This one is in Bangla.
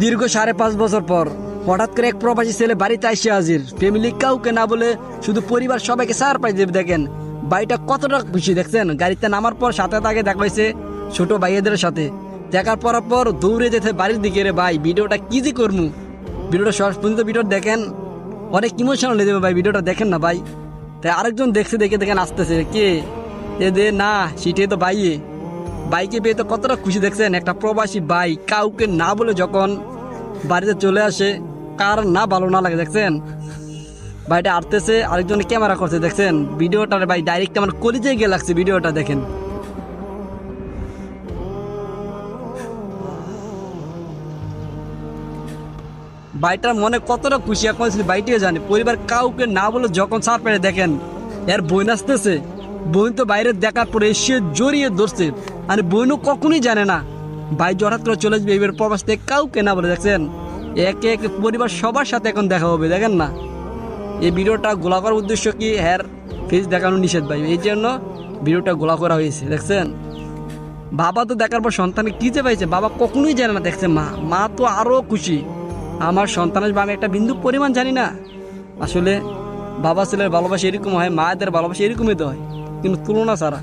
দীর্ঘ সাড়ে পাঁচ বছর পর হঠাৎ করে এক প্রবাসী ছেলে বাড়িতে আসে হাজির। ফ্যামিলি কাউকে না বলে শুধু পরিবার সবাইকে সারপ্রাইজ দেবে দেখেন। বাড়িটা কতটা খুশি দেখছেন? গাড়িতে নামার পর সাথে তাকে দেখাইছে ছোট ভাইয়েদের সাথে। দেখার পর পর দৌড়ে যেতে বাড়ির দিকে, রে ভাই, ভিডিওটা কি যে করব ভিডিওটা সহজ পর্যন্ত ভিডিও দেখেন। অনেক ইমোশনাল হয়ে যাবে ভাই, ভিডিওটা দেখেন না ভাই। তাই আরেকজন দেখছে দেখে দেখেন আসতেছে। কে? এ দে, না, সিটে তো বাইয়ে বাইকে পেয়ে তো কতটা খুশি দেখছেন? একটা প্রবাসী ভাই কাউকে না বলে যখন বাড়িতে চলে আসে, কার না ভালো না লাগে, দেখছেন? ভাইটা আটতেছে আরেকজন ক্যামেরা করছে, দেখছেন? ভিডিওটা ভাই ডাইরেক্ট আমার কলিজে গিয়ে লাগছে, ভিডিওটা দেখেন। ভাইটার মনে কতটা খুশি, এখন বাইটিও জানে, পরিবার কাউকে না বলে যখন সার পেড়ে দেখেন, এর বোন আসতেছে। বোন তো বাইরে দেখার পরে এসে জড়িয়ে ধরছে। আর বোনও কখনোই জানে না। ভাই হঠাৎ করে চলে যাবে এবার প্রবাস থেকে কাউকে না বলে, দেখছেন? একে একে পরিবার সবার সাথে এখন দেখা হবে, দেখেন না? এই ভিডিওটা গোলা করার উদ্দেশ্য কি? হ্যার ফেস দেখানো নিষেধ ভাই। এই জন্য ভিডিওটা গোলা করা হয়েছে, দেখছেন? বাবা তো দেখার পর সন্তানে কি যে পাইছে, বাবা কখনোই জানে না দেখছে মা? মা তো আরও খুশি। আমার সন্তানের আমি একটা বিন্দু পরিমাণ জানি না। আসলে বাবা ছেলের ভালোবাসা এরকম হয়, মায়েদের ভালোবাসা এরকমই তো হয়। কিন্তু তুলনা ছাড়া।